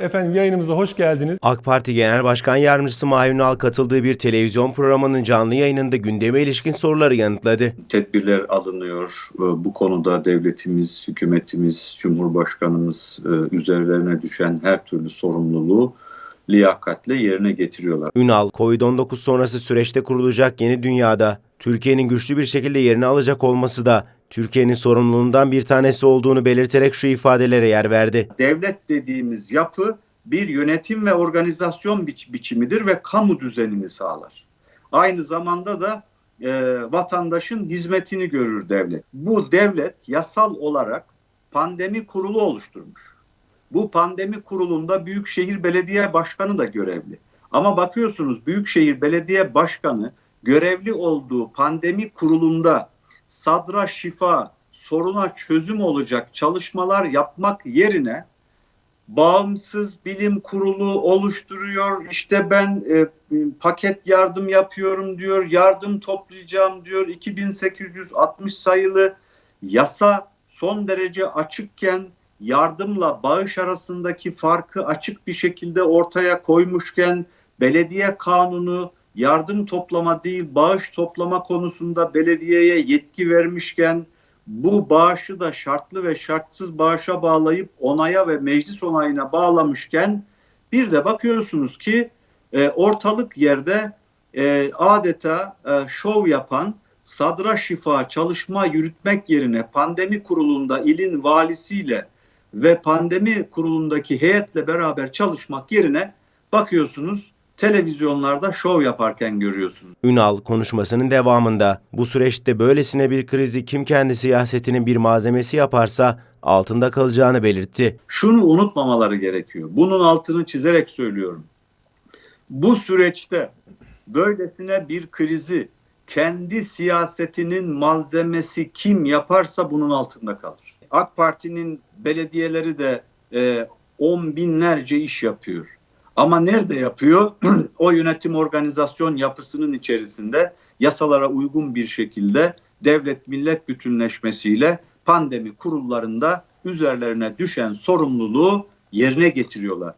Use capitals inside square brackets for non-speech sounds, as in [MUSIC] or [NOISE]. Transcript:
Efendim yayınımıza hoş geldiniz. AK Parti Genel Başkan Yardımcısı Mahir Ünal katıldığı bir televizyon programının canlı yayınında gündeme ilişkin soruları yanıtladı. tedbirler alınıyor. Ee, Bu konuda devletimiz, hükümetimiz, Cumhurbaşkanımız e, üzerlerine düşen her türlü sorumluluğu liyakatle yerine getiriyorlar. Ünal, Covid-19 sonrası süreçte kurulacak yeni dünyada Türkiye'nin güçlü bir şekilde yerini alacak olması da Türkiye'nin sorumluluğundan bir tanesi olduğunu belirterek şu ifadelere yer verdi. Devlet dediğimiz yapı bir yönetim ve organizasyon biç- biçimidir ve kamu düzenini sağlar. Aynı zamanda da e, vatandaşın hizmetini görür devlet. Bu devlet yasal olarak pandemi kurulu oluşturmuş. Bu pandemi kurulunda Büyükşehir Belediye Başkanı da görevli. Ama bakıyorsunuz Büyükşehir Belediye Başkanı görevli olduğu pandemi kurulunda sadra şifa, soruna çözüm olacak çalışmalar yapmak yerine bağımsız bilim kurulu oluşturuyor. İşte ben e, paket yardım yapıyorum diyor, yardım toplayacağım diyor. 2860 sayılı yasa son derece açıkken yardımla bağış arasındaki farkı açık bir şekilde ortaya koymuşken belediye kanunu yardım toplama değil bağış toplama konusunda belediyeye yetki vermişken bu bağışı da şartlı ve şartsız bağışa bağlayıp onaya ve meclis onayına bağlamışken bir de bakıyorsunuz ki e, ortalık yerde e, adeta e, şov yapan sadra şifa çalışma yürütmek yerine pandemi kurulunda ilin valisiyle ve pandemi kurulundaki heyetle beraber çalışmak yerine bakıyorsunuz televizyonlarda şov yaparken görüyorsunuz. Ünal konuşmasının devamında bu süreçte böylesine bir krizi kim kendi siyasetinin bir malzemesi yaparsa altında kalacağını belirtti. şunu unutmamaları gerekiyor. Bunun altını çizerek söylüyorum. Bu süreçte böylesine bir krizi kendi siyasetinin malzemesi kim yaparsa bunun altında kalır. AK Parti'nin belediyeleri de e, on binlerce iş yapıyor. Ama nerede yapıyor? [CLEARS THROAT] o yönetim organizasyon yapısının içerisinde yasalara uygun bir şekilde devlet millet bütünleşmesiyle pandemi kurullarında üzerlerine düşen sorumluluğu yerine getiriyorlar.